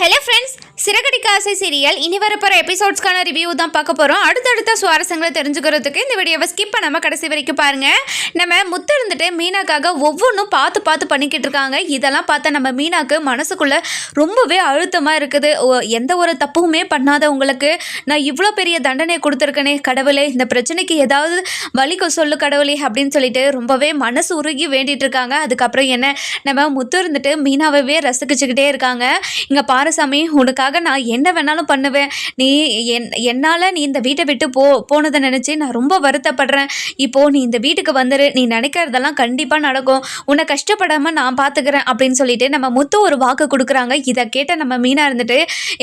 Hello friends Siragadikka ஆசை serial இனி வரப்போகிற எபிசோட்ஸ்க்கான ரிவ்யூ தான் பார்க்க போகிறோம் அடுத்தடுத்த சுவாரஸ்யங்களை தெரிஞ்சுக்கிறதுக்கு இந்த வீடியோவை ஸ்கிப் பண்ணாமல் கடைசி வரைக்கும் பாருங்கள் நம்ம முத்து இருந்துட்டு மீனாக்காக ஒவ்வொன்றும் பார்த்து பார்த்து பண்ணிக்கிட்டு இருக்காங்க. இதெல்லாம் பார்த்தா நம்ம மீனாக்கு மனசுக்குள்ளே ரொம்பவே அழுத்தமாக இருக்குது. ஓ, எந்த ஒரு தப்புமே பண்ணாத உங்களுக்கு நான் இவ்வளோ பெரிய தண்டனை கொடுத்துருக்கேனே கடவுளே இந்த பிரச்சனைக்கு ஏதாவது வலிக்கு சொல்லு கடவுளே அப்படின்னு சொல்லிட்டு ரொம்பவே மனசு உருகி வேண்டிகிட்டு இருக்காங்க. அதுக்கப்புறம் என்ன நம்ம முத்து இருந்துட்டு மீனாவே ரசிக்கிச்சுக்கிட்டே இருக்காங்க. இங்கே பாரசாமி உனக்காக நான் என்ன வேணாலும் பண்ணுவேன். நீ என் என்னால் நீ இந்த வீட்டை விட்டு போ போனதை நினச்சி நான் ரொம்ப வருத்தப்படுறேன். இப்போது நீ இந்த வீட்டுக்கு வந்துரு. நீ நினைக்கிறதெல்லாம் கண்டிப்பாக நடக்கும். உன்னை கஷ்டப்படாமல் நான் பார்த்துக்கிறேன் அப்படின்னு சொல்லிட்டு நம்ம முத்து ஒரு வாக்கு கொடுக்குறாங்க. இதை கேட்ட நம்ம மீனாக இருந்துட்டு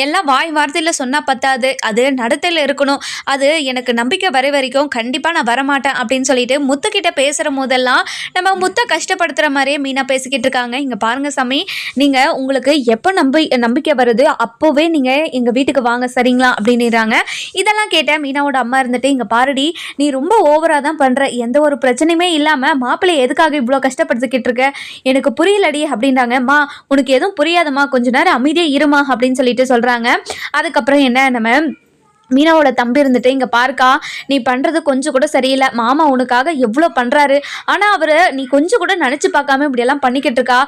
எல்லாம் வாய் வார்த்தையில் சொன்னால் பத்தாது. அது நடத்தையில் இருக்கணும். அது எனக்கு நம்பிக்கை வர வரைக்கும் கண்டிப்பாக நான் வரமாட்டேன். அப்படின்னு சொல்லிட்டு முத்துக்கிட்ட பேசுகிற போதெல்லாம் நம்ம முத்தை கஷ்டப்படுத்துகிற மாதிரியே மீனா பேசிக்கிட்டு இருக்காங்க. இங்கே பாருங்க சாமி. நீங்கள் உங்களுக்கு எப்போ நம்பி நம்பிக்கை வருது. அப்போவே நீங்கள் எங்கள் வீட்டுக்கு வாங்க சரிங்களா? அப்படின்னுறாங்க. இதெல்லாம் கேட்ட மீனாவோட அம்மா இருந்துட்டு இங்கே பாருடி நீ ரொம்ப ஓவராக தான் பண்ணுற எந்த ஒரு பிரச்சனையுமே இல்லாமல் மாப்பிள்ளை எதுக்காக இவ்வளோ கஷ்டப்படுத்திக்கிட்டு இருக்க? எனக்கு புரியலடி அப்படின்றாங்க. மா உனக்கு எதுவும் புரியாதம்மா. கொஞ்ச நேரம் அமைதியாக இருமா அப்படின்னு சொல்லிட்டு சொல்கிறாங்க அதுக்கப்புறம் என்ன நம்ம மீனாவோட தம்பி இருந்துட்டு இங்கே பாருக்கா நீ பண்ணுறது கொஞ்சம் கூட சரியில்லை. மாமா உனக்காக எவ்வளோ பண்ணுறாரு ஆனால் அவர் நீ கொஞ்சம் கூட நினச்சி பார்க்காம இப்படியெல்லாம் பண்ணிக்கிட்டு இருக்கா.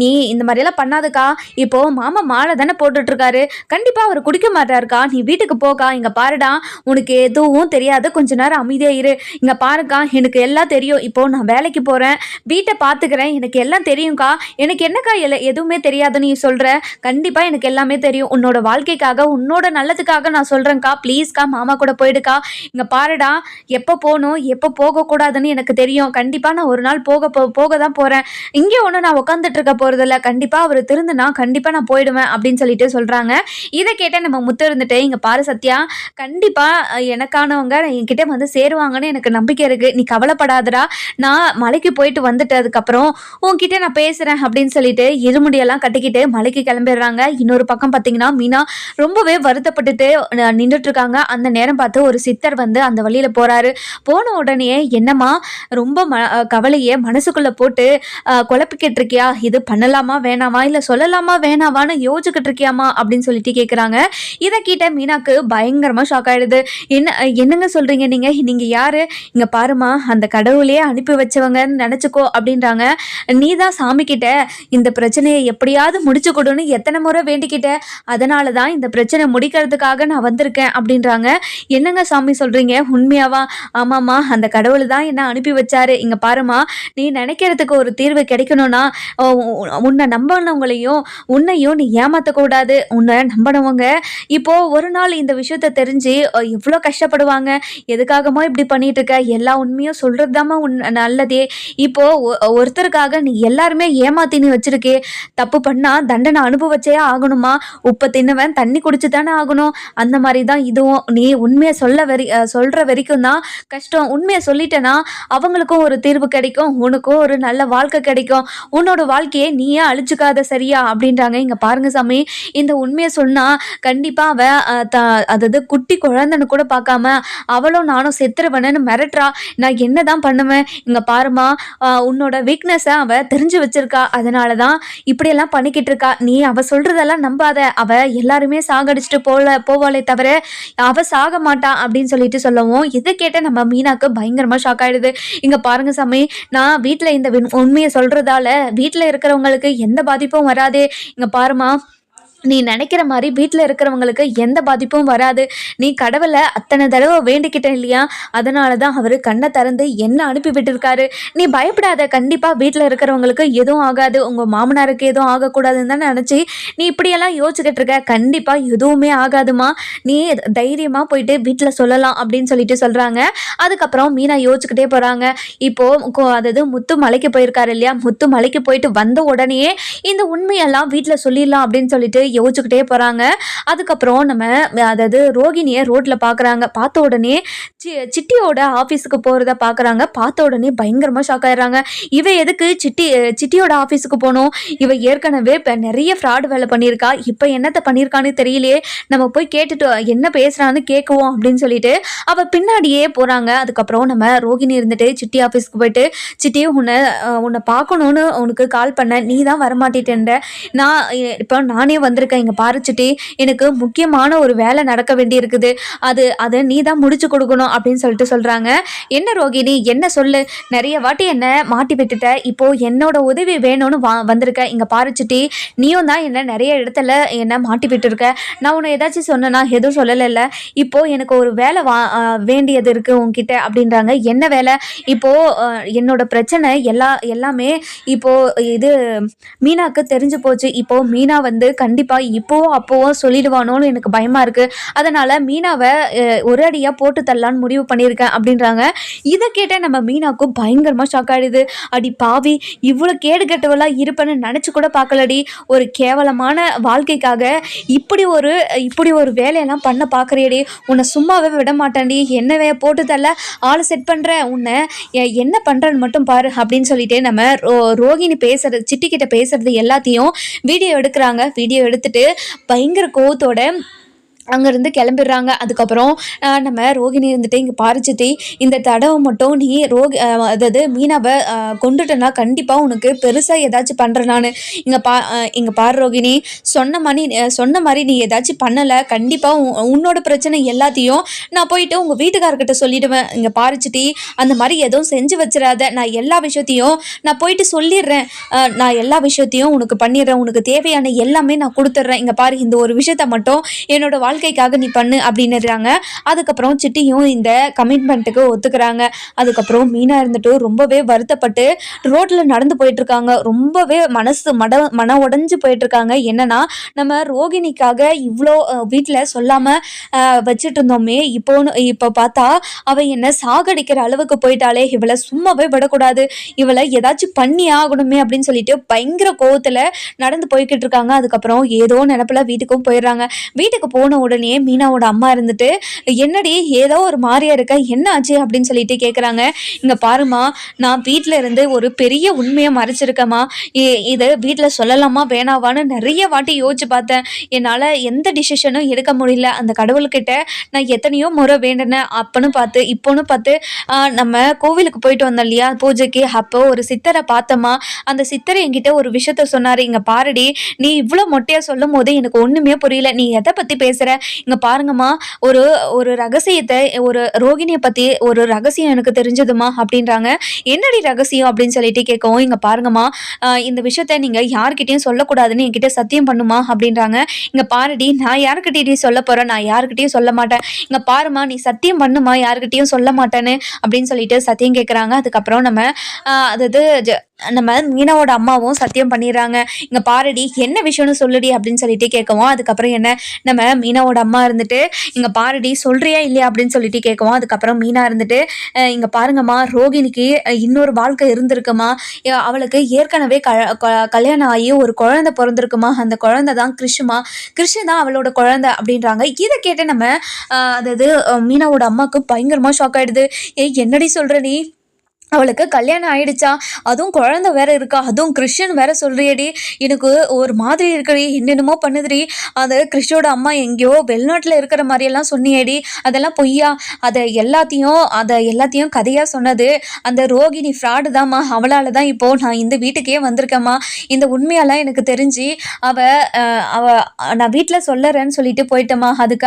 நீ இந்த மாதிரியெல்லாம் பண்ணாதுக்கா. இப்போது மாமா மாலை தானே போட்டுட்ருக்காரு கண்டிப்பாக அவர் குடிக்க மாட்டாருக்கா. நீ வீட்டுக்கு போக்கா. இங்கே பாருடா உனக்கு எதுவும் தெரியாது. கொஞ்ச நேரம் அமைதியாக இரு. இங்கே பாருக்கா எனக்கு எல்லாம் தெரியும். இப்போது நான் வேலைக்கு போகிறேன் வீட்டை பார்த்துக்கிறேன் எனக்கு எல்லாம் தெரியும்க்கா. எனக்கு என்னக்கா எல்ல எதுவுமே தெரியாதுன்னு நீ சொல்கிற கண்டிப்பாக எனக்கு எல்லாமே தெரியும். உன்னோட வாழ்க்கைக்காக உன்னோட நல்லதுக்காக நான் சொல்கிறேன் போகணும்க்கா ப்ளீஸ்க்கா மாமா கூட போயிடுக்கா. இங்கே பாருடா எப்போ போகணும் எப்போ போகக்கூடாதுன்னு எனக்கு தெரியும். கண்டிப்பாக நான் ஒரு நாள் போக போ போக தான் போகிறேன் இங்கே ஒன்றும் நான் உட்காந்துட்டு இருக்க போகிறதில்ல கண்டிப்பாக அவர் திருந்துனா கண்டிப்பாக நான் போயிடுவேன் அப்படின்னு சொல்லிட்டு சொல்கிறாங்க இதை கேட்ட நம்ம முத்து இருந்துட்டு இங்கே பாரு சத்யா கண்டிப்பாக எனக்கானவங்க என்கிட்ட வந்து சேருவாங்கன்னு எனக்கு நம்பிக்கை இருக்குது நீ கவலைப்படாதடா. நான் மலைக்கு போயிட்டு வந்துட்டதுக்கப்புறம் உன்கிட்ட நான் பேசுகிறேன் அப்படின்னு சொல்லிட்டு இருமுடியெல்லாம் கட்டிக்கிட்டு மலைக்கு கிளம்பிடுறாங்க. இன்னொரு பக்கம் பார்த்தீங்கன்னா மீனா ரொம்பவே வருத்தப்பட்டுட்டு நின்றுட்டு இருக்காங்க அந்த நேரம் பார்த்து ஒரு சித்தர் வந்து அந்த வழியில் போறாரு. போன உடனே என்னம்மா ரொம்ப ம கவலையை மனசுக்குள்ள போட்டு குழப்பிக்கிட்டு இருக்கியா இது பண்ணலாமா வேணாமா? இல்லை சொல்லலாமா வேணாமான்னு யோசிச்சுக்கிட்டு இருக்கியாமா அப்படின்னு சொல்லிட்டு கேட்குறாங்க இதை கேட்ட மீனாக்கு பயங்கரமாக ஷாக் ஆயிடுது. என்ன என்னங்க சொல்றீங்க நீங்க? நீங்க யாரு? இங்க பாருமா அந்த கடவுளே அனுப்பி வச்சவங்கன்னு நினச்சிக்கோ அப்படின்றாங்க. நீ தான் சாமி கிட்ட இந்த பிரச்சனையை எப்படியாவது முடிச்சு கொடுன்னு எத்தனை முறை வேண்டிக்கிட்ட? அதனால தான் இந்த பிரச்சனை முடிக்கிறதுக்காக நான் வந்திருக்கேன். அப்படின்றாங்க. என்னங்க சாமி சொல்றீங்க? உண்மையாவா? ஆமாம்மா அந்த கடவுள் தான் என்ன அனுப்பி வச்சாரு. இங்கே பாருமா நீ நினைக்கிறதுக்கு ஒரு தீர்வு கிடைக்கணும்னா உன்னை நம்பினவங்களையும் உன்னையும் நீ ஏமாற்றக்கூடாது உன்னை நம்பினவங்க இப்போ ஒரு நாள் இந்த விஷயத்த தெரிஞ்சு எவ்வளோ கஷ்டப்படுவாங்க? எதுக்காகமா இப்படி பண்ணிட்டு இருக்க எல்லா உண்மையும் சொல்றதுதாம்மா உன் நல்லதே. இப்போ ஒ- ஒருத்தருக்காக நீ எல்லாருமே ஏமாத்தி நீ வச்சிருக்கே. தப்பு பண்ணா தண்டனை அனுபவிச்சே ஆகணுமா உப்பை தின்னவன் தண்ணி குடிச்சு தானே ஆகணும். அந்த மாதிரி தான் இதுவும் நீ உண்மையை சொல்ல வரி சொல்கிற சொல்ற வரைக்கும் தான் கஷ்டம். உண்மையை சொல்லிட்டேன்னா அவங்களுக்கும் ஒரு தீர்வு கிடைக்கும் உனக்கும் ஒரு நல்ல வாழ்க்கை கிடைக்கும். உன்னோட வாழ்க்கையை நீயே அழிச்சுக்காத சரியா? அப்படின்றாங்க. இங்க பாருங்க சாமி இந்த உண்மையை சொன்னா கண்டிப்பா அவ த- அதாவது குட்டி குழந்தைன்னு கூட பார்க்காம அவளும் நானும் செத்துருவனன்னு மிரட்டுறா. நான் என்னதான் பண்ணுவேன்? இங்க பாருமா உன்னோட வீக்னஸை அவ தெரிஞ்சு வச்சிருக்கா. அதனால தான் இப்படியெல்லாம் பண்ணிக்கிட்டு இருக்கா. நீ அவ சொல்றதெல்லாம் நம்பாத. அவ எல்லாருமே சாகடிச்சிட்டு போல போவாளே தவிர அவ சாக மாட்டான் அப்படின்னு சொல்லிட்டு சொல்லவும் இதை கேட்ட நம்ம மீனாக்கு பயங்கரமா ஷாக் ஆயிடுது. இங்க பாருங்க சாமி நான் வீட்டில் இந்த உண்மையை சொல்றதால வீட்டில் இருக்கிறவங்களுக்கு எந்த பாதிப்பும் வராது. இங்க பாருமா நீ நினைக்கிற மாதிரி வீட்டில் இருக்கிறவங்களுக்கு எந்த பாதிப்பும் வராது. நீ கடவுளை அத்தனை தடவை வேண்டிக்கிட்ட இல்லையா? அதனால தான் அவர் கண்ணை திறந்து என்ன அனுப்பி விட்டுருக்காரு? நீ பயப்படாத கண்டிப்பாக வீட்டில் இருக்கிறவங்களுக்கு எதுவும் ஆகாது. உங்கள் மாமனாருக்கு எதுவும் ஆகக்கூடாதுன்னு தான் நினச்சி நீ இப்படியெல்லாம் யோசிச்சுக்கிட்டு இருக்க. கண்டிப்பாக எதுவுமே ஆகாதுமா. நீ தைரியமாக போயிட்டு வீட்டில் சொல்லலாம் அப்படின்னு சொல்லிட்டு சொல்கிறாங்க அதுக்கப்புறம் மீனா யோசிச்சுக்கிட்டே போகிறாங்க இப்போது அதாவது முத்து மலைக்கு போயிருக்காரு இல்லையா? முத்து மலைக்கு போயிட்டு வந்த உடனே இந்த உண்மையெல்லாம் வீட்டில் சொல்லிடலாம் அப்படின்னு சொல்லிட்டு யோசிச்சுக்கிட்டே போகிறாங்க அதுக்கப்புறம் நம்ம அதாவது ரோகிணியை ரோட்டில் பார்க்குறாங்க பார்த்த உடனே சி சிட்டியோட ஆஃபீஸுக்கு போகிறத பார்க்குறாங்க பார்த்த உடனே பயங்கரமாக ஷாக் ஆயிடுறாங்க. இவ எதுக்கு சிட்டி சிட்டியோட ஆஃபீஸுக்கு போகணும்? இவ ஏற்கனவே இப்போ நிறைய ஃப்ராட் வேலை பண்ணியிருக்கா. இப்போ என்னத்தை பண்ணியிருக்கான்னு தெரியலையே. நம்ம போய் கேட்டுட்டு என்ன பேசுகிறான்னு கேட்குவோம் அப்படின்னு சொல்லிட்டு அவள் பின்னாடியே போகிறாங்க அதுக்கப்புறம் நம்ம ரோகிணி இருந்துட்டு சிட்டி ஆஃபீஸ்க்கு போயிட்டு சிட்டி உன்னை உன்னை பார்க்கணுன்னு உனக்கு கால் பண்ணேன் நீ தான் வரமாட்டேன்ற நான் இப்போ நானே வந்து வந்திருக்கேன் இங்கே பாரிச்சுட்டி எனக்கு முக்கியமான ஒரு வேலை நடக்க வேண்டி இருக்குது அது அதை நீ தான் முடிச்சு கொடுக்கணும் அப்படின்னு சொல்லிட்டு சொல்கிறாங்க என்ன ரோகிணி என்ன சொல்லு? நிறைய வாட்டி என்னை மாட்டி விட்டுட்ட. இப்போ என்னோட உதவி வேணும்னு வா வந்திருக்க. இங்கே பாரிச்சுட்டி நீயும் தான் என்ன நிறைய இடத்துல என்னை மாட்டி விட்டுருக்க. நான் உன்னை ஏதாச்சும் சொன்னேன்னா எதுவும் சொல்லலைல்ல. இப்போ எனக்கு ஒரு வேலை வா வேண்டியது இருக்குது உங்ககிட்ட அப்படின்றாங்க. என்ன வேலை? இப்போது என்னோட பிரச்சனை எல்லா எல்லாமே இப்போது இது மீனாக்கு தெரிஞ்சு போச்சு. இப்போது மீனா வந்து கண்டிப்பாக இப்போவோ அப்போவோ சொல்லிடுவானோன்னு எனக்கு பயமாக இருக்குது அதனால் மீனாவை ஒரு அடியாக போட்டு தள்ளலான்னு முடிவு பண்ணியிருக்கேன் அப்படின்றாங்க. இதை கேட்ட நம்ம மீனாக்கும் பயங்கரமாக ஷாக் ஆகிடுது அடி பாவி இவ்வளோ கேடு கெட்டவெல்லாம் இருப்பேன்னு நினச்சி கூட பார்க்கலடி. ஒரு கேவலமான வாழ்க்கைக்காக இப்படி ஒரு இப்படி ஒரு வேலையெல்லாம் பண்ண பார்க்குறியடி. உன்னை சும்மாவே விட மாட்டேன்டி. என்ன வே போட்டு தள்ள ஆளை செட் பண்ணுற உன்னை என்ன பண்ணுறேன்னு மட்டும் பாரு அப்படின்னு சொல்லிட்டு நம்ம ரோ ரோகிணி பேசுறது சிட்டிக்கிட்ட பேசுறது எல்லாத்தையும் வீடியோ எடுக்கிறாங்க. வீடியோ எடுத்துட்டு பயங்கர கோவத்தோட அங்கேருந்து கிளம்பிடுறாங்க. அதுக்கப்புறம் நம்ம ரோகிணி இருந்துட்டு இங்கே பாரிச்சித்தி இந்த தடவை மட்டும் நீ ரோகி அதாவது மீனாவை கொண்டுட்டனா கொண்டுட்டேன்னா கண்டிப்பாக உனக்கு பெருசாக ஏதாச்சும் பண்ணுறேன் நான். இங்கே பா இங்கே பாரு ரோகிணி சொன்ன மாதிரி சொன்ன மாதிரி நீ ஏதாச்சும் பண்ணலை கண்டிப்பாக உன்னோட பிரச்சனை எல்லாத்தையும் நான் போயிட்டு உங்கள் வீட்டுக்காரர்கிட்ட சொல்லிடுவேன். இங்கே பாரிச்சிட்டி அந்த மாதிரி எதுவும் செஞ்சு வச்சிடாத. நான் எல்லா விஷயத்தையும் நான் போயிட்டு சொல்லிடுறேன். நான் எல்லா விஷயத்தையும் உனக்கு பண்ணிடுறேன். உனக்கு தேவையான எல்லாமே நான் கொடுத்துட்றேன். இங்கே பாரு இந்த ஒரு விஷயத்த மட்டும் என்னோட வாழ்க்கைக்காக நீ பண்ணு அப்படின்னுறாங்க. அதுக்கப்புறம் சிட்டியும் இந்த கமிட்மெண்ட்டுக்கு ஒத்துக்கிறாங்க. அதுக்கப்புறம் மீனா இருந்துட்டு ரொம்பவே வருத்தப்பட்டு ரோட்டில் நடந்து போயிட்டுருக்காங்க. ரொம்பவே மனசு மட மன உடஞ்சி போயிட்டுருக்காங்க. என்னன்னா நம்ம ரோகிணிக்காக இவ்வளோ வீட்டில் சொல்லாமல் வச்சுட்டு இருந்தோமே இப்போ இப்போ பார்த்தா அவள் என்ன சாகடிக்கிற அளவுக்கு போயிட்டாலே இவளை சும்மாவே விடக்கூடாது. இவளை ஏதாச்சும் பண்ணி ஆகணுமே அப்படின்னு சொல்லிட்டு பயங்கர கோவத்தில் நடந்து போய்கிட்டு இருக்காங்க அதுக்கப்புறம் ஏதோ நினப்பில் வீட்டுக்கும் போயிடுறாங்க. வீட்டுக்கு போன உடனே மீனாவோட அம்மா இருந்துட்டு என்னடி ஏதோ ஒரு மாதிரியா இருக்க? என்ன ஆச்சு? அப்படின்னு சொல்லிட்டு கேட்குறாங்க இங்கே பாருமா நான் வீட்டில் இருந்து ஒரு பெரிய உண்மையை மறைச்சிருக்கேம்மா. இதை வீட்டில் சொல்லலாமா வேணாவான்னு நிறைய வாட்டி யோசிச்சு பார்த்தேன். என்னால் எந்த டிசிஷனும் எடுக்க முடியல. அந்த கடவுள்கிட்ட நான் எத்தனையோ முறை வேண்டினேன். அப்பன்னு பார்த்து இப்போன்னு பார்த்து நம்ம கோவிலுக்கு போயிட்டு வந்தோம் இல்லையா பூஜைக்கு. அப்போ ஒரு சித்தரை பார்த்தோமா அந்த சித்தரை என்கிட்ட ஒரு விஷயத்த சொன்னார். இங்கே பாருடி நீ இவ்வளோ மொட்டையாக சொல்லும் போது எனக்கு ஒன்றுமே புரியல. நீ எதை பற்றி பேசுகிற இங்கே பாருங்கம்மா ஒரு ஒரு ரகசியத்தை ஒரு ரோகிணியை பற்றி ஒரு ரகசியம் எனக்கு தெரிஞ்சதுமா அப்படின்றாங்க. என்னடி ரகசியம் அப்படின்னு சொல்லிட்டு கேட்கவும் இங்கே பாருங்கம்மா இந்த விஷயத்த நீங்கள் யார்கிட்டயும் சொல்லக்கூடாதுன்னு என்கிட்ட சத்தியம் பண்ணுமா அப்படின்றாங்க. இங்கே பாருடி நான் யாருக்கிட்டே சொல்ல போகிறேன் நான் யாருக்கிட்டயும் சொல்ல மாட்டேன். இங்கே பாருமா நீ சத்தியம் பண்ணுமா யாருக்கிட்டயும் சொல்ல மாட்டேன்னு அப்படின்னு சொல்லிட்டு சத்தியம் கேட்குறாங்க அதுக்கப்புறம் நம்ம அதாவது நம்ம மீனாவோட அம்மாவும் சத்தியம் பண்ணிடுறாங்க. இங்கே பாருடி என்ன விஷயம்னு சொல்லுடி அப்படின்னு சொல்லிட்டு கேட்கவும் அதுக்கப்புறம் என்ன? நம்ம மீனாவோட அம்மா இருந்துட்டு இங்கே பாருடி சொல்றியா இல்லையா அப்படின்னு சொல்லிட்டு கேட்கவும் அதுக்கப்புறம் மீனா இருந்துட்டு இங்கே பாருங்கம்மா ரோகிணிக்கு இன்னொரு வாழ்க்கை இருந்திருக்குமா? அவளுக்கு ஏற்கனவே க கல்யாணம் ஆகி ஒரு குழந்தை பிறந்திருக்குமா? அந்த குழந்தை தான் கிருஷுமா கிருஷு தான் அவளோட குழந்தை அப்படின்றாங்க. இதை கேட்டு நம்ம அதாவது மீனாவோட அம்மாவுக்கு பயங்கரமாக ஷாக் ஆயிடுது. ஏய் என்னடி சொல்கிற நீ? அவளுக்கு கல்யாணம் ஆயிடுச்சா? அதுவும் குழந்தை வேற இருக்கா? அதுவும் கிறிஸ்டின் வேற சொல்றியடி. எனக்கு ஒரு மாதிரி இருக்கடி. என்னென்னமோ பண்ணுதுடி. அது கிறிஸ்டோட அம்மா எங்கேயோ வெளிநாட்டில் இருக்கிற மாதிரியெல்லாம் சொன்னியேடி. அதெல்லாம் பொய்யா? அதை எல்லாத்தையும் அதை எல்லாத்தையும் கதையாக சொன்னது. அந்த ரோகிணி ஃப்ராடு தாம்மா. அவளால் தான் இப்போது நான் இந்த வீட்டுக்கே வந்திருக்கேம்மா. இந்த உண்மையெல்லாம் எனக்கு தெரிஞ்சு அவ அவ நான் வீட்டில் சொல்லறேன்னு சொல்லிட்டு போயிட்டேம்மா. அதுக்கு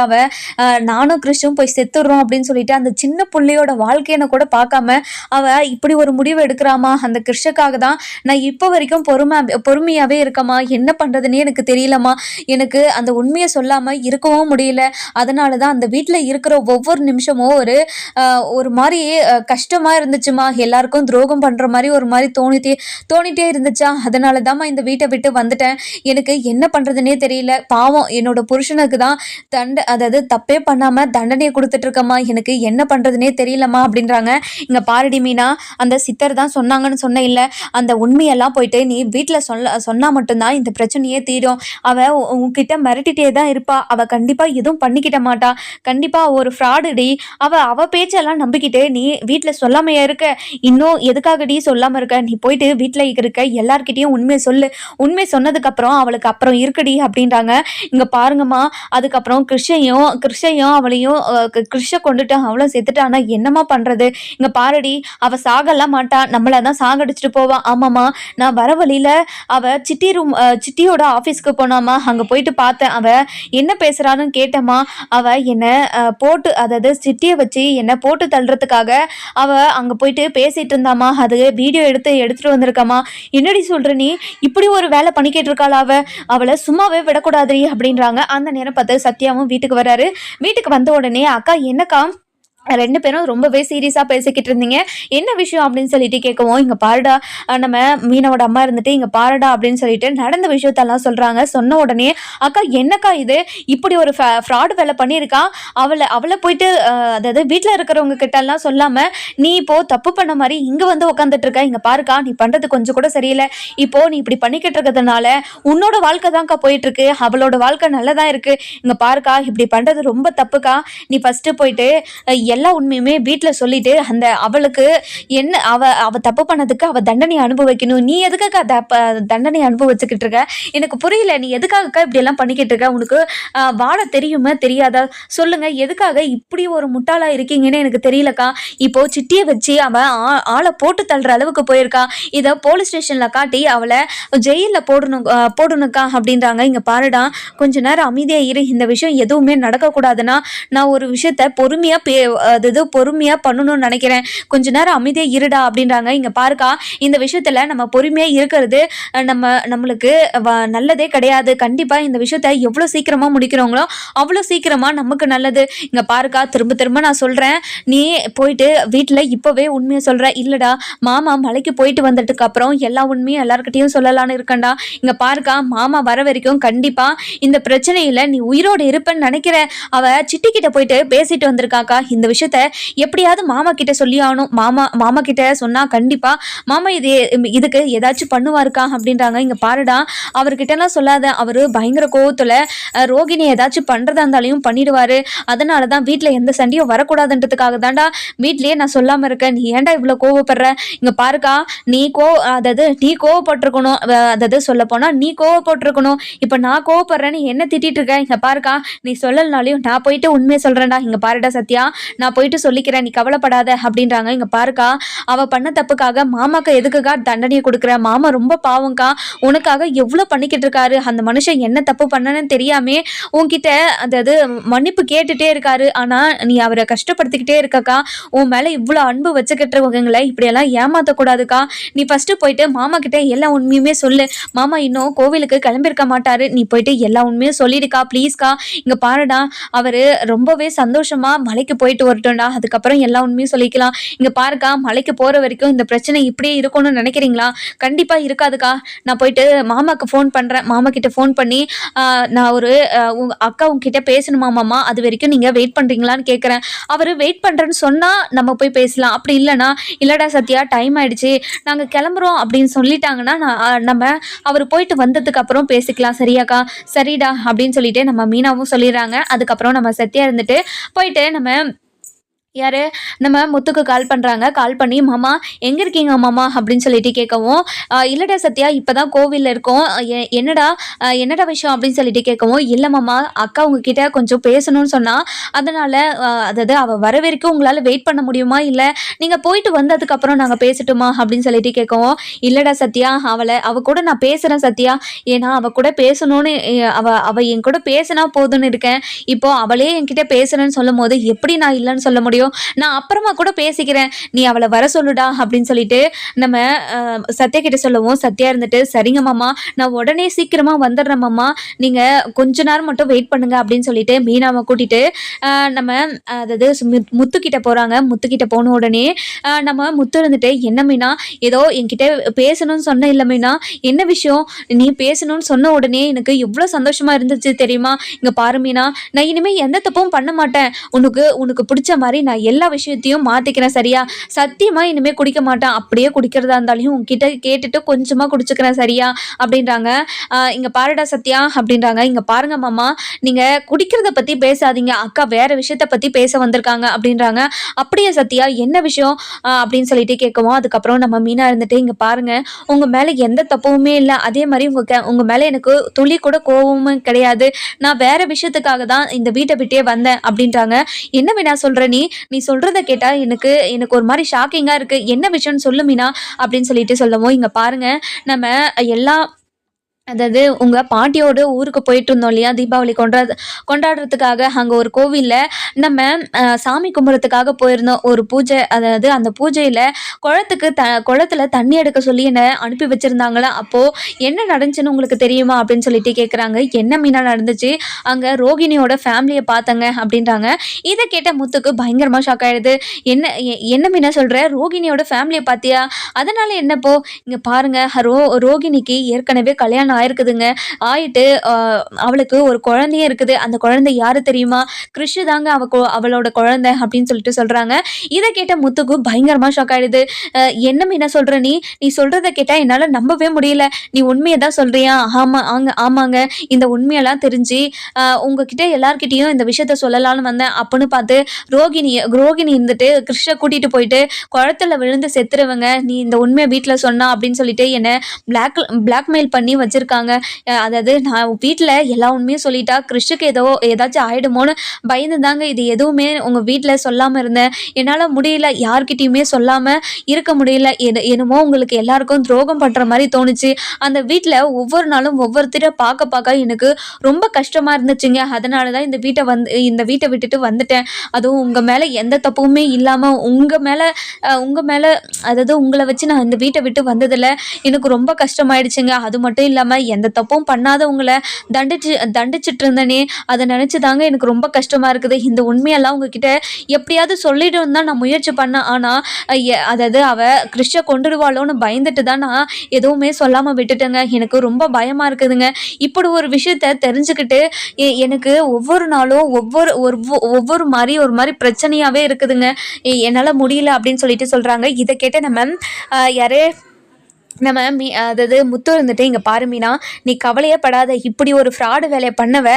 நானும் கிறிஸ்டும் போய் செத்துடுறோம் அப்படின்னு சொல்லிட்டு அந்த சின்ன பிள்ளையோட வாழ்க்கையை கூட பார்க்காம அவ இப்படி ஒரு முடிவு எடுக்கிறாமா? அந்த கிருஷ்ணக்காக தான் நான் இப்போ வரைக்கும் பொறுமை பொறுமையாகவே இருக்கம்மா. என்ன பண்ணுறதுன்னே எனக்கு தெரியலம்மா. எனக்கு அந்த உண்மையை சொல்லாமல் இருக்கவும் முடியல. அதனால தான் அந்த வீட்டில் இருக்கிற ஒவ்வொரு நிமிஷமும் ஒரு ஒரு மாதிரி கஷ்டமாக இருந்துச்சுமா எல்லாருக்கும் துரோகம் பண்ணுற மாதிரி ஒரு மாதிரி தோணிட்டே தோணிட்டே இருந்துச்சா? அதனால தான்மா இந்த வீட்டை விட்டு வந்துட்டேன். எனக்கு என்ன பண்ணுறதுனே தெரியல. பாவம் என்னோட புருஷனுக்கு தான் தண்ட அதாவது தப்பே பண்ணாமல் தண்டனையை கொடுத்துட்ருக்கம்மா எனக்கு என்ன பண்ணுறதுனே தெரியலம்மா அப்படின்றாங்க. இங்கே பாரடி மீனா. அந்த சித்தர் தான் சொன்னாங்கன்னு சொன்ன இல்லை. அந்த உண்மையெல்லாம் போயிட்டு நீ வீட்டில் சொல்ல சொன்னால் மட்டும்தான் இந்த பிரச்சனையே தீரும். அவள் உன்கிட்ட மிரட்டிட்டே தான் இருப்பா. அவள் கண்டிப்பாக எதுவும் பண்ணிக்கிட்ட மாட்டா. கண்டிப்பாக ஒரு ஃப்ராடுடி அவள் அவள் பேச்செல்லாம் நம்பிக்கிட்டு நீ வீட்டில் சொல்லாமையா இருக்க. இன்னும் எதுக்காகடி சொல்லாமல் இருக்க? நீ போயிட்டு வீட்டில் இருக்க எல்லார்கிட்டயும் உண்மையை சொல்லு. உண்மை சொன்னதுக்கப்புறம் அவளுக்கு அப்புறம் இருக்குடி அப்படின்றாங்க. இங்கே பாருங்கம்மா. அதுக்கப்புறம் கிருஷ்ணையும் கிருஷ்ணையும் அவளையும் அஹ், கிருஷ்ண கொண்டுட்டு அவளும் செத்துட்டானா என்னம்மா பண்ணுறது இங்கே பாருடி. அவள் சாகலாம் மாட்டான் நம்மளை தான் சாகடிச்சிட்டு போவான் ஆமாம்மா நான் வர வழியில் அவள் சிட்டி ரூம் சிட்டியோட ஆஃபீஸ்க்கு போனாமா அங்கே போயிட்டு பார்த்தேன். அவள் என்ன பேசுகிறான்னு கேட்டம்மா. அவள் என்னை போட்டு அதாவது சிட்டியை வச்சு என்னை போட்டு தள்ளுறதுக்காக அவள் அங்கே போயிட்டு பேசிகிட்டு இருந்தாம்மா. அது வீடியோ எடுத்து எடுத்துகிட்டு வந்திருக்காம்மா. என்னடி சொல்கிற நீ? இப்படி ஒரு வேலை பண்ணிக்கிட்டு இருக்காளா அவள் அவளை சும்மாவே விடக்கூடாதுரி அப்படின்றாங்க. அந்த நேரம் பார்த்து சத்யாவும் வீட்டுக்கு வராரு. வீட்டுக்கு வந்த உடனே அக்கா என்னக்கா? ரெண்டு பேரும் ரொம்பவே சீரியஸாக பேசிக்கிட்டு இருந்தீங்க. என்ன விஷயம் அப்படின்னு சொல்லிட்டு கேட்கவும் இங்கே பாருடா நம்ம மீனவோட அம்மா இருந்துட்டு இங்கே பாருடா அப்படின்னு சொல்லிட்டு நடந்த விஷயத்தெல்லாம் சொல்கிறாங்க சொன்ன உடனே அக்கா என்னக்கா இது? இப்படி ஒரு ஃப்ராடு வேலை பண்ணியிருக்கா? அவளை அவளை போயிட்டு அதாவது வீட்டில் இருக்கிறவங்க கிட்டலாம் சொல்லாமல் நீ இப்போது தப்பு பண்ண மாதிரி இங்கே வந்து உட்காந்துட்டு இருக்க இங்கே பாருக்கா நீ பண்ணுறது கொஞ்சம் கூட சரியில்லை. இப்போது நீ இப்படி பண்ணிக்கிட்டு இருக்கிறதுனால உன்னோட வாழ்க்கை தான்க்கா போயிட்டுருக்கு. அவளோட வாழ்க்கை நல்லதாக இருக்குது இங்கே பாருக்கா இப்படி பண்ணுறது ரொம்ப தப்புக்கா. நீ ஃபஸ்ட்டு போயிட்டு எல்லா உண்மையுமே வீட்டில் சொல்லிட்டு அந்த அவளுக்கு என்ன அவ அவ தப்பு பண்ணதுக்கு அவ தண்டனை அனுபவிக்கணும். நீ எதுக்காக தப்ப தண்டனை அனுபவிச்சுக்கிட்டு இருக்க? எனக்கு புரியல நீ எதுக்காக இப்படி எல்லாம் பண்ணிக்கிட்டு இருக்க? உனக்கு அஹ், வாழ தெரியுமா தெரியாதா? சொல்லுங்க எதுக்காக இப்படி ஒரு முட்டாளா இருக்கீங்கன்னு எனக்கு தெரியலக்கா. இப்போ சிட்டியை வச்சு அவன் ஆ- ஆளை போட்டு தள்ளுற அளவுக்கு போயிருக்கான் இதை போலீஸ் ஸ்டேஷன்ல காட்டி அவளை ஜெயிலில் போடணும் போடணுக்கா அப்படின்றாங்க. இங்க பாருடா கொஞ்ச நேரம் அமைதியாக இரு. இந்த விஷயம் எதுவுமே நடக்கக்கூடாதுன்னா நான் ஒரு விஷயத்த பொறுமையா பே அது இது பொறுமையா பண்ணணும்னு நினைக்கிறேன். கொஞ்ச நேரம் அமைதியா இருடா அப்படின்றாங்க. இங்க பாருக்கா இந்த விஷயத்துல நம்ம பொறுமையா இருக்கிறது நம்ம நம்மளுக்கு வ- நல்லதே கிடையாது. கண்டிப்பா இந்த விஷயத்த எவ்வளவு சீக்கிரமா முடிக்கிறவங்களோ அவ்வளோ சீக்கிரமா நமக்கு நல்லது. இங்க பாருக்கா திரும்ப திரும்ப நான் சொல்றேன். நீ போயிட்டு வீட்டில் இப்போவே உண்மையை சொல்ற. இல்லடா மாமா மலைக்கு போயிட்டு வந்ததுக்கு அப்புறம் எல்லா உண்மையும் எல்லார்கிட்டயும் சொல்லலாம்னு இருக்கேன்டா. இங்க பாருக்கா மாமா வர வரைக்கும் கண்டிப்பா இந்த பிரச்சனையில நீ உயிரோடு இருப்பேன்னு நினைக்கிற. அவ சிட்டி கிட்ட போயிட்டு பேசிட்டு வந்திருக்காக்கா இந்த விஷயத்த எப்படியாவது மாமா கிட்ட சொல்லி ஆகணும். மாமா மாமா கிட்ட சொன்னா கண்டிப்பா மாமா இது இதுக்கு ஏதாச்சும் பண்ணுவாருக்கா? அப்படின்றாங்க. இங்க பாருடா அவர்கிட்டலாம் சொல்லாத அவரு பயங்கர கோவத்தில் ரோகிணி ஏதாச்சும் பண்றதா இருந்தாலையும் பண்ணிடுவாரு. அதனால தான் வீட்டில் எந்த சண்டையும் வரக்கூடாதுன்றதுக்காக தாண்டா வீட்லயே நான் சொல்லாம இருக்கேன். நீ ஏன்டா இவ்வளோ கோவப்படுற? இங்க பாருக்கா நீ கோ அதாவது நீ கோவப்பட்டிருக்கணும். அதாவது சொல்ல போனா நீ கோவப்பட்டிருக்கணும். இப்போ நான் கோவப்படுறேன்னு என்ன திட்டிட்டு இருக்க? இங்க பாருக்கா நீ சொல்லலனாலையும் நான் போயிட்டு உண்மையை சொல்றேன்டா. இங்க பாருடா சத்யா நான் போயிட்டு சொல்லிக்கிறேன் நீ கவலைப்படாத அப்படின்றாங்க. இங்க பாருக்கா அவ பண்ண தப்புக்காக மாமாக்கா எதுக்குக்கா தண்டனையை கொடுக்குற? மாமா ரொம்ப பாவம்க்கா. உனக்காக எவ்வளோ பண்ணிக்கிட்டு இருக்காரு? அந்த மனுஷன் என்ன தப்பு பண்ணனு தெரியாமே உன்கிட்ட அதாவது மன்னிப்பு கேட்டுட்டே இருக்காரு. ஆனா நீ அவரை கஷ்டப்படுத்திக்கிட்டே இருக்கக்கா. உன் மேல இவ்வளோ அன்பு வச்சுக்கிட்டுருவங்களை இப்படியெல்லாம் ஏமாற்றக்கூடாதுக்கா நீ ஃபர்ஸ்ட் போயிட்டு மாமா கிட்ட எல்லா உண்மையுமே சொல்லு. மாமா இன்னும் கோவிலுக்கு கிளம்பியிருக்க மாட்டாரு. நீ போயிட்டு எல்லா உண்மையும் சொல்லிடுக்கா ப்ளீஸ்க்கா இங்க பாருடா அவரு ரொம்பவே சந்தோஷமா மலைக்கு போயிட்டு வரட்டும்டா. அதுக்கப்புறம் எல்லா உண்மையும் சொல்லிக்கலாம். இங்க பாருக்கா மலைக்கு போற வரைக்கும் இந்த பிரச்சனை இப்படியே இருக்கும்னு நினைக்கிறீங்களா? கண்டிப்பா இருக்காதுக்கா. நான் போயிட்டு மாமாக்கு ஃபோன் பண்றேன். மாமா கிட்ட ஃபோன் பண்ணி நான் ஒரு உங்க அக்கா உங்ககிட்ட பேசணுமா மாமா? அது வரைக்கும் நீங்க வெயிட் பண்றீங்களான்னு கேட்குறேன் அவர் வெயிட் பண்றேன்னு சொன்னா நம்ம போய் பேசலாம். அப்படி இல்லைனா இல்லடா சத்யா டைம் ஆயிடுச்சு. நாங்க கிளம்புறோம் அப்படின்னு சொல்லிட்டாங்கன்னா நான் நம்ம அவர் போயிட்டு வந்ததுக்கு அப்புறம் பேசிக்கலாம். சரியாக்கா? சரிடா அப்படின்னு சொல்லிட்டு நம்ம மீனாவும் சொல்லிடுறாங்க. அதுக்கப்புறம் நம்ம சத்யா இருந்துட்டு போயிட்டு நம்ம யார்? நம்ம முத்துக்கு கால் பண்ணுறாங்க கால் பண்ணி மாமா எங்கே இருக்கீங்க மாமா? அப்படின்னு சொல்லிட்டு கேட்கவும் இல்லைடா சத்யா இப்போ தான் கோவிலில் இருக்கோம். எ- என்னடா என்னடா விஷயம்? அப்படின்னு சொல்லிட்டு கேட்கவும் இல்லை மாமா அக்கா உங்ககிட்ட கொஞ்சம் பேசணும்னு சொன்னால் அதனால் அதாவது அவள் வர வரைக்கும் உங்களால் வெயிட் பண்ண முடியுமா? இல்லை நீங்கள் போயிட்டு வந்ததுக்கப்புறம் நாங்கள் பேசட்டுமா? அப்படின்னு சொல்லிட்டு கேட்கவும் இல்லைடா சத்யா அவளை அவள் கூட நான் பேசுகிறேன் சத்யா. ஏன்னா அவள் கூட பேசணும்னு அவள் அவள் என் கூட பேசினா போதும்னு இருக்கேன். இப்போ அவளே என்கிட்ட பேசுகிறேன்னு சொல்லும் போது எப்படி நான் இல்லைன்னு சொல்ல முடியும்? நான் அப்புறமா கூட பேசிக்கிறேன். நீ அவளை வர சொல்லுடா அப்படின்னு சொல்லிட்டு நம்ம சத்யா கிட்ட சொல்லவும் சத்யா இருந்துட்டு சரிங்க மாமா நான் உடனே சீக்கிரமா வந்துடுறேன் மாமா. நீங்க கொஞ்ச நேரம் மட்டும் வெயிட் பண்ணுங்க அப்படின்னு சொல்லிட்டு மீனாவை கூட்டிட்டு நம்ம அதாவது முத்- முத்துக்கிட்ட போறாங்க. முத்துக்கிட்ட போன உடனே நம்ம முத்து இருந்துட்டு என்ன மீனா ஏதோ என்கிட்ட பேசணும்னு சொன்ன இல்லை மீனா என்ன விஷயம்? நீ பேசணும்னு சொன்ன உடனே எனக்கு எவ்வளோ சந்தோஷமா இருந்துச்சு தெரியுமா? இங்க பாரு மீனா நான் இனிமே எந்த தப்பும் பண்ண மாட்டேன். உனக்கு உனக்கு பிடிச்ச மாதிரி நான் எல்லா விஷயத்தையும் மாற்றிக்கிறேன் சரியா? சத்தியமாக இனிமேல் குடிக்க மாட்டேன். அப்படியே குடிக்கிறதா இருந்தாலையும் உங்ககிட்ட கேட்டுட்டு கொஞ்சமாக குடிச்சுக்கிறேன் சரியா? அப்படின்றாங்க. இங்கே பாருடா சத்யா அப்படின்றாங்க. இங்கே பாருங்க மாமா நீங்கள் குடிக்கிறத பற்றி பேசாதீங்க. அக்கா வேறு விஷயத்த பற்றி பேச வந்திருக்காங்க அப்படின்றாங்க. அப்படியே சத்யா என்ன விஷயம்? அப்படின்னு சொல்லிட்டு கேட்கவும் அதுக்கப்புறம் நம்ம மீனா இருந்துட்டு இங்கே பாருங்கள் உங்கள் மேலே எந்த தப்புமே இல்லை. அதே மாதிரி உங்கள் க- உங்கள் மேலே எனக்கு துளி கூட கோபமும் கிடையாது. நான் வேற விஷயத்துக்காக தான் இந்த வீட்டை விட்டே வந்தேன் அப்படின்றாங்க. என்ன வேணா சொல்கிற நீ? நீ சொல்கிறத கேட்டால் எனக்கு எனக்கு ஒரு மாதிரி ஷாக்கிங்காக இருக்குது என்ன விஷயம்னு சொல்லு மீனா அப்படின்னு சொல்லிட்டு சொல்லவும் இங்கே பாருங்கள் நம்ம எல்லா அதாவது உங்கள் பாட்டியோட ஊருக்கு போயிட்டு இருந்தோம் இல்லையா? தீபாவளி கொண்டாட கொண்டாடுறதுக்காக அங்கே ஒரு கோவிலில் நம்ம சாமி கும்பிட்றதுக்காக போயிருந்தோம். ஒரு பூஜை அதாவது அந்த பூஜையில் குளத்துக்கு த குளத்துல தண்ணி எடுக்க சொல்லி என்னை அனுப்பி வச்சுருந்தாங்களா? அப்போது என்ன நடந்துச்சுன்னு உங்களுக்கு தெரியுமா? அப்படின்னு சொல்லிட்டு கேட்குறாங்க என்ன மீனாக நடந்துச்சு? அங்கே ரோகிணியோட ஃபேமிலியை பார்த்தங்க அப்படின்றாங்க. இதை கேட்ட முத்துக்கு பயங்கரமாக ஷாக் ஆகிடுது என்ன எ- என்ன மீனா சொல்கிற ரோகிணியோட ஃபேமிலியை பார்த்தியா அதனால் என்னப்போ? இங்கே பாருங்க ரோ ரோகிணிக்கு ஏற்கனவே கல்யாணம் ஆயிருக்குதுங்க. ஆயிட்டு அவளுக்கு ஒரு குழந்தையே இருக்குது. அந்த குழந்தை யாரு தெரியுமா? கிறிஷு தாங்க அவ அவளோட குழந்தை அப்படின்னு சொல்லிட்டு சொல்றாங்க. இதை கேட்ட முத்துக்கு பயங்கரமா ஷாக் ஆயிடுது. அஹ், என்ன மீனா சொல்ற நீ? நீ சொல்றத கேட்டா என்னால நம்பவே முடியல. நீ உண்மையை தான் சொல்றியா? ஆமா ஆங்க ஆமாங்க. இந்த உண்மையெல்லாம் தெரிஞ்சு உங்ககிட்ட எல்லார்கிட்டயும் இந்த விஷயத்த சொல்லலாம்னு வந்தேன். அப்புடின்னு பார்த்து ரோகிணி ரோகிணி இருந்துட்டு கிருஷ்ண கூட்டிட்டு போயிட்டு குளத்துல விழுந்து செத்துருவங்க. நீ இந்த உண்மையை வீட்டில் சொன்னா அப்படின்னு சொல்லிட்டு என்னை பிளாக் பிளாக்மெயில் பண்ணி வச்சிருக்க இருக்காங்க. அதாவது நான் வீட்டில் எல்லா உண்மையும் சொல்லிட்டா கிறிஷுக்கு ஏதோ ஏதாச்சும் ஆகிடுமோன்னு பயந்து தாங்க இது எதுவுமே உங்கள் வீட்டில் சொல்லாமல் இருந்தேன் என்னால் முடியல யார்கிட்டையுமே சொல்லாமல் இருக்க முடியல. எது என்னமோ உங்களுக்கு எல்லாருக்கும் துரோகம் பண்ணுற மாதிரி தோணுச்சு. அந்த வீட்டில் ஒவ்வொரு நாளும் ஒவ்வொருத்தரை பார்க்க பார்க்க எனக்கு ரொம்ப கஷ்டமாக இருந்துச்சுங்க. அதனால தான் இந்த வீட்டை வந்து இந்த வீட்டை விட்டுட்டு வந்துட்டேன். அதுவும் உங்கள் மேலே எந்த தப்புமே இல்லாமல் உங்கள் மேலே உங்கள் மேலே அதாவது உங்களை வச்சு நான் இந்த வீட்டை விட்டு வந்ததில் எனக்கு ரொம்ப கஷ்டமாயிடுச்சுங்க. அது மட்டும் இல்லாமல் எந்த தப்பும் பண்ணாதவங்கள தண்டிச்சு தண்டிச்சிட்டு இருந்தேனே அதை நினச்சி தாங்க எனக்கு ரொம்ப கஷ்டமாக இருக்குது. இந்த உண்மையெல்லாம் உங்ககிட்ட எப்படியாவது சொல்லிடும் தான் நான் முயற்சி பண்ணேன். ஆனால் அதாவது அவள் கிறிஸ்ட கொண்டுடுவாளோன்னு பயந்துட்டு தான் நான் எதுவுமே சொல்லாமல் விட்டுட்டேங்க. எனக்கு ரொம்ப பயமாக இருக்குதுங்க. இப்படி ஒரு விஷயத்த தெரிஞ்சுக்கிட்டு எனக்கு ஒவ்வொரு நாளும் ஒவ்வொரு ஒவ்வொ- ஒவ்வொரு மாதிரி ஒரு மாதிரி பிரச்சனையாகவே இருக்குதுங்க. என்னால் முடியல அப்படின்னு சொல்லிட்டு சொல்கிறாங்க இதை கேட்ட நம்ம யாரே நம்ம மீ அதாவது முத்து இருந்துட்டு இங்கே பாரு மீனா. நீ கவலையே படாத இப்படி ஒரு ஃப்ராடு வேலையை பண்ணவ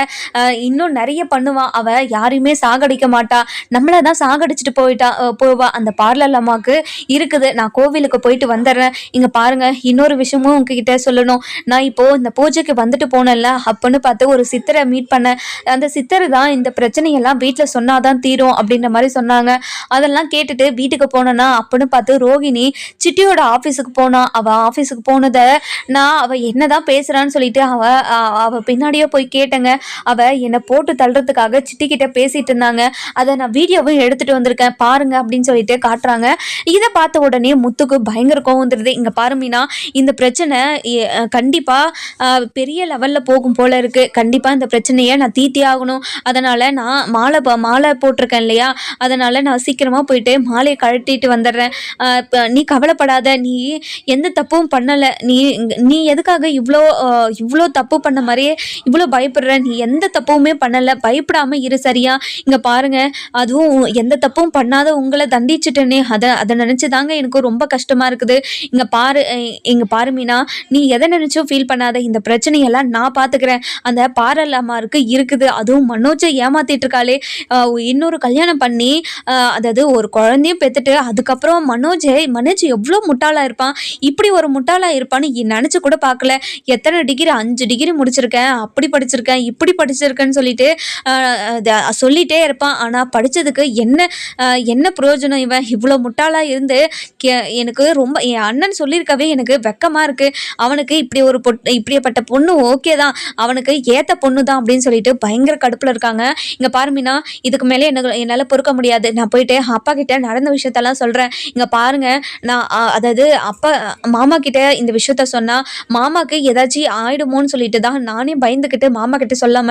இன்னும் நிறைய பண்ணுவான் அவ யாரையுமே சாகடிக்க மாட்டா. நம்மளை தான் சாகடிச்சிட்டு போயிட்டா போவா. அந்த பார்லர் அம்மாவுக்கு இருக்குது. நான் கோவிலுக்கு போயிட்டு வந்துடுறேன். இங்கே பாருங்க இன்னொரு விஷயமும் உங்ககிட்ட சொல்லணும். நான் இப்போ இந்த பூஜைக்கு வந்துட்டு போனேன்ல. அப்பன்னு பார்த்து ஒரு சித்தரை மீட் பண்ணேன். அந்த சித்தர் தான் இந்த பிரச்சனையெல்லாம் வீட்டில் சொன்னாதான் தீரும் அப்படின்ற மாதிரி சொன்னாங்க. அதெல்லாம் கேட்டுட்டு வீட்டுக்கு போனேன்னா அப்பன்னு பார்த்து ரோகிணி சிட்டியோட ஆஃபீஸுக்கு போனா. அவ ஆஃபீஸுக்கு போனதை நான் அவள் என்னதான் பேசுகிறான்னு சொல்லிட்டு அவள் அவள் பின்னாடியே போய் கேட்டேங்க. அவள் என்னை போட்டு தள்ளுறதுக்காக சிட்டிக்கிட்ட பேசிகிட்டு பேசிட்டு இருந்தாங்க. அதை நான் வீடியோவும் எடுத்துகிட்டு வந்திருக்கேன். பாருங்க அப்படின்னு சொல்லிட்டு காட்டுறாங்க. இதை பார்த்த உடனே முத்துக்கு பயங்கர கோவம் வந்துடுது இங்கே பாருமீனா இந்த பிரச்சனை கண்டிப்பாக பெரிய லெவலில் போகும் போல இருக்குது கண்டிப்பாக இந்த பிரச்சனையை நான் தீத்தி ஆகணும். அதனால் நான் மாலை மாலை போட்டிருக்கேன் இல்லையா? அதனால் நான் சீக்கிரமாக போயிட்டு மாலையை கழட்டிட்டு வந்துடுறேன். நீ கவலைப்படாத. நீ எந்த எதுவும் பண்ணலை. நீ நீ எதுக்காக இவ்வளோ இவ்வளோ தப்பு பண்ண மாதிரியே இவ்வளோ பயப்படுற? நீ எந்த தப்புமே பண்ணலை. பயப்படாமல் இரு சரியா? இங்கே பாருங்க. அதுவும் எந்த தப்பும் பண்ணாத உங்களை தண்டிச்சிட்டேனே. அதை அதை நினச்சி தாங்க எனக்கு ரொம்ப கஷ்டமாக இருக்குது. இங்கே பாரு இங்கே பாரு மீனா. நீ எதை நினச்சோ ஃபீல் பண்ணாத. இந்த பிரச்சனையெல்லாம் நான் பார்த்துக்கிறேன் அந்த பாரல்லாமாருக்கு இருக்குது. அதுவும் மனோஜை ஏமாத்திட்டு இருக்காளே. இன்னொரு கல்யாணம் பண்ணி அதாவது ஒரு குழந்தையும் பெற்றுட்டு அதுக்கப்புறம் மனோஜை மனோஜ் எவ்வளோ முட்டாளாக இருப்பான். இப்படி ஒரு முட்டாளா இருப்பான்னு நினச்சி கூட பார்க்கல. எத்தனை டிகிரி அஞ்சு டிகிரி முடிச்சிருக்கேன். அப்படி படிச்சிருக்கேன் இப்படி படிச்சிருக்கேன்னு சொல்லிட்டு சொல்லிகிட்டே சொல்லிட்டே இருப்பான். ஆனால் படித்ததுக்கு என்ன என்ன பிரயோஜனம் இவன்? இவ்வளோ முட்டாளா இருந்து கே- எனக்கு ரொம்ப என் அண்ணன் சொல்லியிருக்கவே எனக்கு வெக்கமாக இருக்குது அவனுக்கு இப்படி ஒரு பொட் இப்படியப்பட்ட பொண்ணு ஓகே தான். அவனுக்கு ஏற்ற பொண்ணு தான் அப்படின்னு சொல்லிட்டு பயங்கர கடுப்பில் இருக்காங்க. இங்கே பாருமினா இதுக்கு மேலே என்ன என்னால் பொறுக்க முடியாது. நான் போயிட்டு அப்பா கிட்ட நடந்த விஷயத்தெல்லாம் சொல்கிறேன் இங்கே பாருங்கள் நான் அதாவது அப்பா மாமா கிட்ட இந்த விஷயத்த சொன்னா மாமாக்கு ஏதாச்சும் ஆயிடுமோன்னு சொல்லிட்டு தான் நானே பயந்துக்கிட்டு மாமா கிட்ட சொல்லாம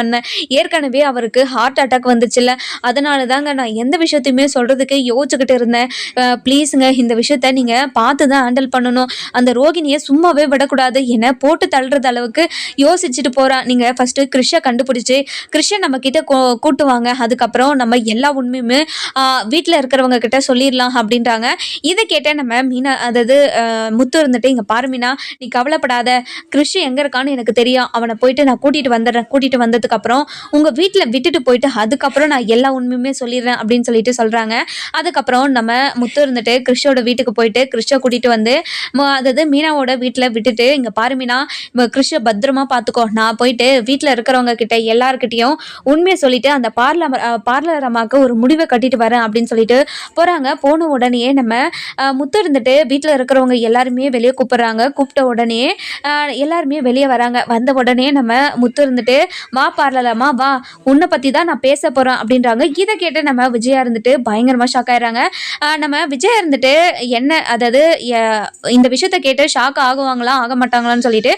ஏற்கனவே அவருக்கு ஹார்ட் அட்டாக் வந்துச்சுல்ல. அதனால தாங்க நான் எந்த விஷயத்தையுமே சொல்றதுக்கு யோசிச்சுக்கிட்டு இருந்தேன். ப்ளீஸுங்க இந்த விஷயத்த நீங்க பார்த்து தான் ஹேண்டில் பண்ணணும். அந்த ரோகிணியை சும்மாவே விடக்கூடாது. என்னை போட்டு தள்ளுறது அளவுக்கு யோசிச்சுட்டு போகிறான் நீங்க ஃபர்ஸ்ட் கிருஷை கண்டுபிடிச்சு கிருஷ்ணன் நம்ம கிட்ட கூட்டுவாங்க அதுக்கப்புறம் நம்ம எல்லா உண்மையுமே வீட்டில் இருக்கிறவங்க கிட்ட சொல்லிடலாம் அப்படின்றாங்க. இதை கேட்ட நம்ம மீனா அதாவது முத்து இருந்துட்டு சொல்லிட்டு இங்கே பாருமினா நீ கவலைப்படாத. கிறிஷ் எங்கே இருக்கான்னு எனக்கு தெரியும். அவனை போயிட்டு நான் கூட்டிகிட்டு வந்துடுறேன். கூட்டிகிட்டு வந்ததுக்கப்புறம் உங்கள் வீட்டில் விட்டுட்டு போயிட்டு அதுக்கப்புறம் நான் எல்லா உண்மையுமே சொல்லிடுறேன் அப்படின்னு சொல்லிட்டு சொல்கிறாங்க அதுக்கப்புறம் நம்ம முத்து இருந்துட்டு கிறிஷோட வீட்டுக்கு போயிட்டு கிறிஷை கூட்டிகிட்டு வந்து அதாவது மீனாவோட வீட்டில் விட்டுட்டு இங்கே பாரு மீனா கிறிஷை பத்திரமா பார்த்துக்கோ நான் போயிட்டு வீட்டில் இருக்கிறவங்க கிட்ட எல்லாருக்கிட்டையும் உண்மையை சொல்லிட்டு அந்த பார்லர் பார்லர் அம்மாவுக்கு ஒரு முடிவை கட்டிட்டு வரேன் அப்படின்னு சொல்லிட்டு போகிறாங்க போன உடனே நம்ம முத்து இருந்துட்டு வீட்டில் இருக்கிறவங்க எல்லாருமே வெளியே கூப்பிட்றாங்க. கூப்பிட்ட உடனே எல்லாருமே வெளியே வராங்க. வந்த உடனே நம்ம முத்து இருந்துட்டு வா பார்லலாமா? வா. உன்னை பற்றி தான் நான் பேச போகிறேன் அப்படின்றாங்க. இதை கேட்டு நம்ம விஜயா இருந்துட்டு பயங்கரமாக ஷாக் ஆயிடுறாங்க. நம்ம விஜயா இருந்துட்டு என்ன? அதாவது இந்த விஷயத்த கேட்டு ஷாக் ஆகுவாங்களா? ஆக மாட்டாங்களான்னு சொல்லிட்டு